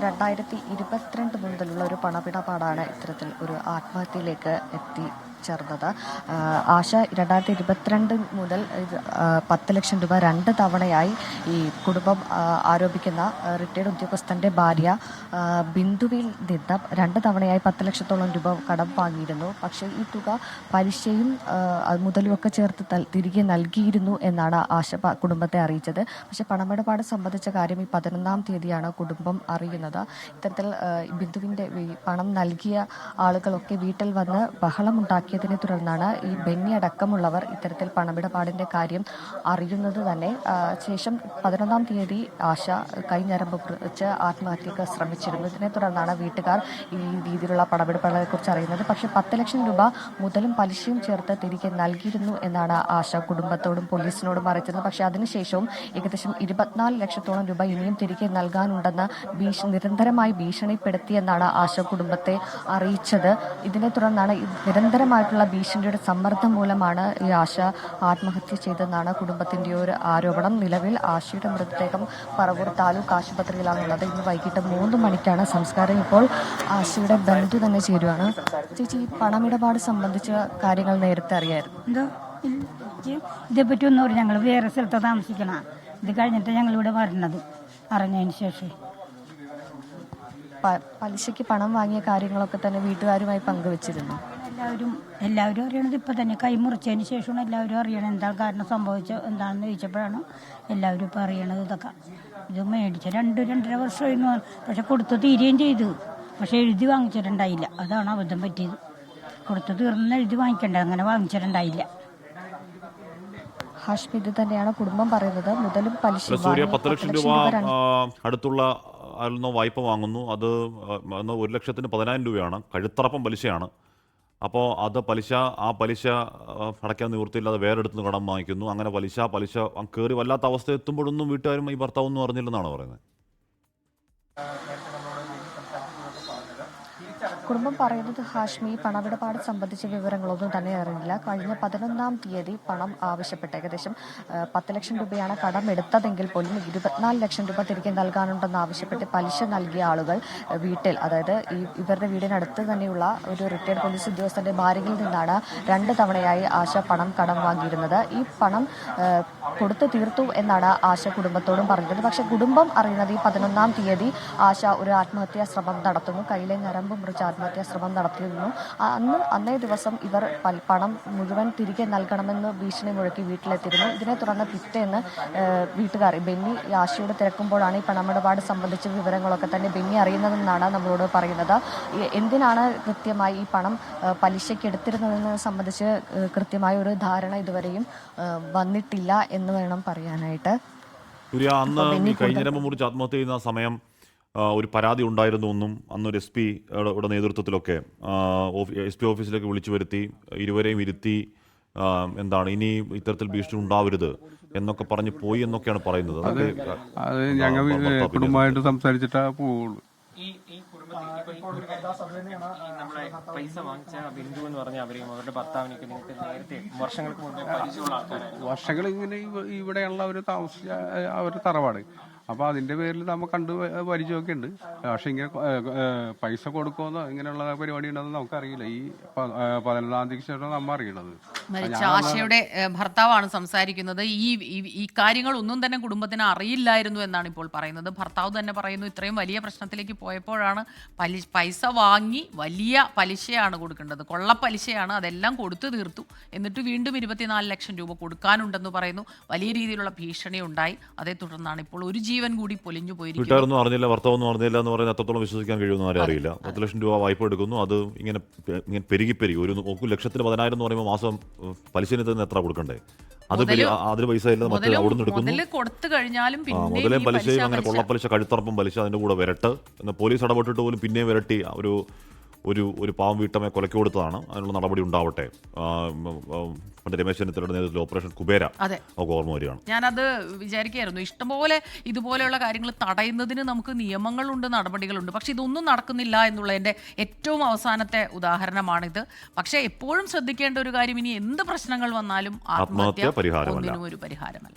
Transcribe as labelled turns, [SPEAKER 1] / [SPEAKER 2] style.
[SPEAKER 1] രണ്ടായിരത്തി ഇരുപത്തിരണ്ട് മുതലുള്ള ഒരു പണമിടപാടാണ് ഇത്തരത്തിൽ ഒരു ആത്മഹത്യയിലേക്ക് എത്തി ചേർന്നത്. ആശ രണ്ടായിരത്തി ഇരുപത്തിരണ്ട് മുതൽ പത്ത് ലക്ഷം രൂപ രണ്ട് തവണയായി ഈ കുടുംബം ആരോപിക്കുന്ന റിട്ടയർഡ് ഉദ്യോഗസ്ഥന്റെ ഭാര്യ ബിന്ദുവിൽ നിന്ന് രണ്ട് തവണയായി പത്ത് ലക്ഷത്തോളം രൂപ കടം വാങ്ങിയിരുന്നു. പക്ഷേ ഈ തുക പലിശയും മുതലുമൊക്കെ ചേർത്ത് തിരികെ നൽകിയിരുന്നു എന്നാണ് ആശ കുടുംബത്തെ അറിയിച്ചത്. പക്ഷേ പണമിടപാട് സംബന്ധിച്ച കാര്യം ഈ പതിനൊന്നാം തീയതിയാണ് കുടുംബം അറിയുന്നത്. ഇത്തരത്തിൽ ബിന്ദുവിന്റെ പണം നൽകിയ ആളുകളൊക്കെ വീട്ടിൽ വന്ന് ബഹളമുണ്ടാക്കിയതിനെ തുടർന്നാണ് ഈ ബെന്നി അടക്കമുള്ളവർ ഇത്തരത്തിൽ പണമിടപാടിന്റെ കാര്യം അറിയുന്നത് തന്നെ. ശേഷം പതിനൊന്നാം തീയതി ആശ കൈഞ്ഞരമ്പ് കുറിച്ച് ആത്മഹത്യക്ക് ശ്രമിച്ചിരുന്നു. ഇതിനെ തുടർന്നാണ് വീട്ടുകാർ ഈ രീതിയിലുള്ള പണമിടപാടുകളെ കുറിച്ച് അറിയുന്നത്. പക്ഷേ പത്ത് ലക്ഷം രൂപ മുതലും പലിശയും ചേർത്ത് തിരികെ നൽകിയിരുന്നു എന്നാണ് ആശ കുടുംബത്തോടും പോലീസിനോടും അറിയിച്ചത്. പക്ഷേ അതിനുശേഷവും ഏകദേശം ഇരുപത്തിനാല് ലക്ഷത്തോളം രൂപ ഇനിയും തിരികെ നൽകാനുണ്ടെന്ന് ഭീഷ നിരന്തരമായി ഭീഷണിപ്പെടുത്തിയെന്നാണ് ആശ കുടുംബത്തെ അറിയിച്ചത്. ഇതിനെ തുടർന്നാണ് ഈ നിരന്തരമായിട്ടുള്ള ഭീഷണിയുടെ സമ്മർദ്ദം മൂലമാണ് ഈ ആശ ആത്മഹത്യ ചെയ്തതെന്നാണ് കുടുംബത്തിന്റെ ഒരു ആരോപണം. നിലവിൽ ആശയുടെ മൃതദേഹം പറവൂർ താലൂക്ക് ആശുപത്രിയിലാണുള്ളത്. ഇന്ന് വൈകിട്ട് മൂന്ന് മണിക്കാണ് സംസ്കാരം. ഇപ്പോൾ ആശയുടെ ബന്ധു തന്നെ ചേരുവാണ്. ചേച്ചി ഈ പണമിടപാട് സംബന്ധിച്ച കാര്യങ്ങൾ നേരത്തെ അറിയായിരുന്നു.
[SPEAKER 2] എന്തോ? പറ്റി ഇതേപ്പറ്റി ഒന്നും ഞങ്ങൾ വേറെ സ്ഥലത്ത് താമസിക്കണം. ഇത് കഴിഞ്ഞിട്ട് ഞങ്ങൾ ഇവിടെ വരണത്. അറിഞ്ഞതിന് ശേഷം.
[SPEAKER 1] പലിശയ്ക്ക് പണം വാങ്ങിയ കാര്യങ്ങളൊക്കെ തന്നെ വീട്ടുകാരുമായി പങ്കുവച്ചിരുന്നു.
[SPEAKER 2] എല്ലാവരും എല്ലാവരും അറിയണത് ഇപ്പം തന്നെ കൈമുറിച്ചതിന് ശേഷമാണ് എല്ലാവരും അറിയണത് എന്താ കാരണം സംഭവിച്ചത് എന്താണെന്ന് ചോദിച്ചപ്പോഴാണ് എല്ലാവരും ഇപ്പം അറിയണത് ഇതൊക്കെ. ഇത് മേടിച്ച രണ്ട് രണ്ടര വർഷമായിരുന്നു. പക്ഷെ കൊടുത്തു തീരുകയും ചെയ്തു. പക്ഷെ എഴുതി വാങ്ങിച്ചിട്ടുണ്ടായില്ല. അതാണ് അബദ്ധം പറ്റിയത്. കൊടുത്തു തീർന്ന് എഴുതി വാങ്ങിക്കേണ്ടത് അങ്ങനെ വാങ്ങിച്ചിട്ടുണ്ടായില്ല.
[SPEAKER 1] ഹാഷ്മി ഇത് തന്നെയാണ് കുടുംബം പറയുന്നത്. മുതലും പലിശ
[SPEAKER 3] സൂര്യ പത്ത് ലക്ഷം രൂപ അടുത്തുള്ള അതിൽ നിന്ന് വായ്പ വാങ്ങുന്നു. അത് ഒരു ലക്ഷത്തിന് പതിനായിരം രൂപയാണ്. കഴുത്തറപ്പം പലിശയാണ്. അപ്പോൾ അത് പലിശ ആ പലിശ അടയ്ക്കാൻ നിവൃത്തിയില്ലാതെ വേറെ അടുത്ത് നിന്ന് കടം വാങ്ങിക്കുന്നു. അങ്ങനെ പലിശ പലിശ കയറി വല്ലാത്ത അവസ്ഥ എത്തുമ്പോഴൊന്നും വീട്ടുകാരും ഈ ഭർത്താവൊന്നും അറിഞ്ഞില്ലെന്നാണ് പറയുന്നത്?
[SPEAKER 1] കുടുംബം പറയുന്നത് ഹാഷ്മി പണമിടപാട് സംബന്ധിച്ച വിവരങ്ങളൊന്നും തന്നെ അറിഞ്ഞില്ല. കഴിഞ്ഞ പതിനൊന്നാം തീയതി പണം ആവശ്യപ്പെട്ട് ഏകദേശം പത്ത് ലക്ഷം രൂപയാണ് കടം എടുത്തതെങ്കിൽ പോലും ഇരുപത്തിനാല് ലക്ഷം രൂപ തിരികെ നൽകാനുണ്ടെന്ന് ആവശ്യപ്പെട്ട് പലിശ നൽകിയ ആളുകൾ വീട്ടിൽ അതായത് ഇവരുടെ വീടിനടുത്ത് തന്നെയുള്ള ഒരു റിട്ടയർഡ് പോലീസ് ഉദ്യോഗസ്ഥന്റെ ഭാര്യയിൽ നിന്നാണ് രണ്ട് തവണയായി ആശ പണം കടം വാങ്ങിയിരുന്നത്. ഈ പണം കൊടുത്തു തീർത്തു എന്നാണ് ആശ കുടുംബത്തോടും പറഞ്ഞത് പക്ഷേ കുടുംബം അറിയുന്നത് ഈ പതിനൊന്നാം തീയതി ആശ ഒരു ആത്മഹത്യാ ശ്രമം നടത്തുന്നു. കയ്യിലെ ഞരമ്പ് മുറിച്ച് ആത്മഹത്യാ ശ്രമം നടത്തിയിരുന്നു. അന്ന് അന്നേ ദിവസം ഇവർ പണം മുഴുവൻ തിരികെ നൽകണമെന്ന് ഭീഷണി മുഴക്കി വീട്ടിലെത്തിയിരുന്നു. ഇതിനെ തുടർന്ന് പിറ്റേന്ന് വീട്ടുകാർ ബെന്നി ആശയോട് തിരക്കുമ്പോഴാണ് ഈ പണമിടപാട് സംബന്ധിച്ച വിവരങ്ങളൊക്കെ തന്നെ ബെന്നി അറിയുന്നതെന്നാണ് നമ്മളോട് പറയുന്നത്. എന്തിനാണ് കൃത്യമായി ഈ പണം പലിശയ്ക്ക് എടുത്തിരുന്നതെന്ന് സംബന്ധിച്ച് കൃത്യമായ ഒരു ധാരണ ഇതുവരെയും വന്നിട്ടില്ല എന്ന് വേണം പറയാനായിട്ട്.
[SPEAKER 3] അന്ന് കഴിഞ്ഞ മുറിച്ച് ആത്മഹത്യ ചെയ്യുന്ന സമയം ഒരു പരാതി ഉണ്ടായിരുന്നു എന്നും അന്ന് ഒരു എസ് പി യുടെ നേതൃത്വത്തിലൊക്കെ എസ് പി ഓഫീസിലേക്ക് വിളിച്ചു വരുത്തി ഇരുവരെയും ഇരുത്തി എന്താണ് ഇനി ഇത്തരത്തിൽ ഭീഷണി ഉണ്ടാവരുത് എന്നൊക്കെ പറഞ്ഞ് പോയി എന്നൊക്കെയാണ് പറയുന്നത്. അതൊക്കെ
[SPEAKER 4] അത് ഞങ്ങൾ കുടുംബമായിട്ട് സംസാരിച്ചിട്ടാ പോവുള്ളൂ.
[SPEAKER 5] നമ്മളെ പൈസ വാങ്ങിച്ച ബിന്ദു എന്ന് പറഞ്ഞ അവരെയും അവരുടെ ഭർത്താവിനൊക്കെ നിങ്ങൾക്ക് നേരത്തെ വർഷങ്ങൾക്ക് മുമ്പേ പരിചയമുള്ള ആൾക്കാരാണ്
[SPEAKER 4] വർഷങ്ങൾ ഇങ്ങനെ ഇവിടെയുള്ള ഒരു താമസിച്ച അവർ തറവാട്. അപ്പൊ അതിന്റെ പേരിൽ നമ്മൾ കണ്ട് പരിചയമൊക്കെ ഉണ്ട് പക്ഷെ ഇങ്ങനെ പൈസ കൊടുക്കുമെന്നോ ഇങ്ങനെയുള്ള പരിപാടി ഉണ്ടെന്ന് നമുക്കറിയില്ല. ഈ പതിനൊന്നാം തീയതി ശേഷം നമ്മ അറിയണത്.
[SPEAKER 6] മരിച്ച ആശയുടെ ഭർത്താവാണ് സംസാരിക്കുന്നത്. ഈ ഈ- കാര്യങ്ങൾ ഒന്നും തന്നെ കുടുംബത്തിന് അറിയില്ലായിരുന്നു എന്നാണ് ഇപ്പോൾ പറയുന്നത്. ഭർത്താവ് തന്നെ പറയുന്നു ഇത്രയും വലിയ പ്രശ്നത്തിലേക്ക് പോയപ്പോഴാണ് പൈസ വാങ്ങി വലിയ പലിശയാണ് കൊടുക്കേണ്ടത്. കൊള്ളപ്പലിശയാണ് അതെല്ലാം കൊടുത്തു തീർത്തു. എന്നിട്ട് വീണ്ടും ഇരുപത്തിനാല് ലക്ഷം രൂപ കൊടുക്കാനുണ്ടെന്ന് പറയുന്നു. വലിയ രീതിയിലുള്ള ഭീഷണി ഉണ്ടായി അതേ തുടർന്നാണ് ഇപ്പോൾ ഒരു ജീവൻ കൂടി പൊലിഞ്ഞു പോയിരിക്കുന്നത്.
[SPEAKER 3] അറിഞ്ഞില്ല ഭർത്താവൊന്നും അറിഞ്ഞില്ല എന്ന് പറയുന്നത് അത്രത്തോളം വിശ്വസിക്കാൻ കഴിയുമെന്ന് അറിയില്ല. പത്ത് ലക്ഷം രൂപ വായ്പ എടുക്കുന്നു. അത് ഇങ്ങനെ ഇങ്ങനെ പെരുകി പെരുകി. ഒരു നോക്കൂ ലക്ഷത്തിന് പതിനായിരം എന്ന് പറയുമ്പോൾ മാസം ഉം, തന്നെ എത്ര കൊടുക്കണ്ടേ? അത് അതിന് പൈസ മറ്റേ
[SPEAKER 6] മുതലും
[SPEAKER 3] അവിടെ നിന്ന് എടുക്കുന്നു
[SPEAKER 6] കൊടുത്തു കഴിഞ്ഞാലും
[SPEAKER 3] മുതലേം പലിശയും അങ്ങനെ കൊള്ളപ്പലിശ കഴുത്തറപ്പും പലിശ അതിന്റെ കൂടെ വിരട്ട്. പോലീസ് ഇടപെട്ടിട്ട് പോലും പിന്നെയും വിരട്ടി. ഒരു ഒരു ഒരു പാവം വീട്ടമ്മയെ കൊലക്ക് കൊടുത്തതാണ്. അതിനുള്ള നടപടി ഉണ്ടാവട്ടെ. പണ്ട് രമേശ് ചെന്നിത്തലയുടെ നേതൃത്വത്തിൽ ഓപ്പറേഷൻ കുബേര
[SPEAKER 6] അതെ.
[SPEAKER 3] നമുക്ക് ഓർമ്മ വരികയാണ്.
[SPEAKER 6] ഞാനത് വിചാരിക്കുകയായിരുന്നു. ഇഷ്ടംപോലെ ഇതുപോലെയുള്ള കാര്യങ്ങൾ തടയുന്നതിന് നമുക്ക് നിയമങ്ങളുണ്ട് നടപടികളുണ്ട്. പക്ഷെ ഇതൊന്നും നടക്കുന്നില്ല എന്നുള്ളതിന്റെ ഏറ്റവും അവസാനത്തെ ഉദാഹരണമാണിത്. പക്ഷെ എപ്പോഴും ശ്രദ്ധിക്കേണ്ട ഒരു കാര്യം ഇനി എന്ത് പ്രശ്നങ്ങൾ വന്നാലും
[SPEAKER 3] ആത്മഹത്യ പരിഹാരമല്ല.
[SPEAKER 6] ഒരു പരിഹാരമല്ല.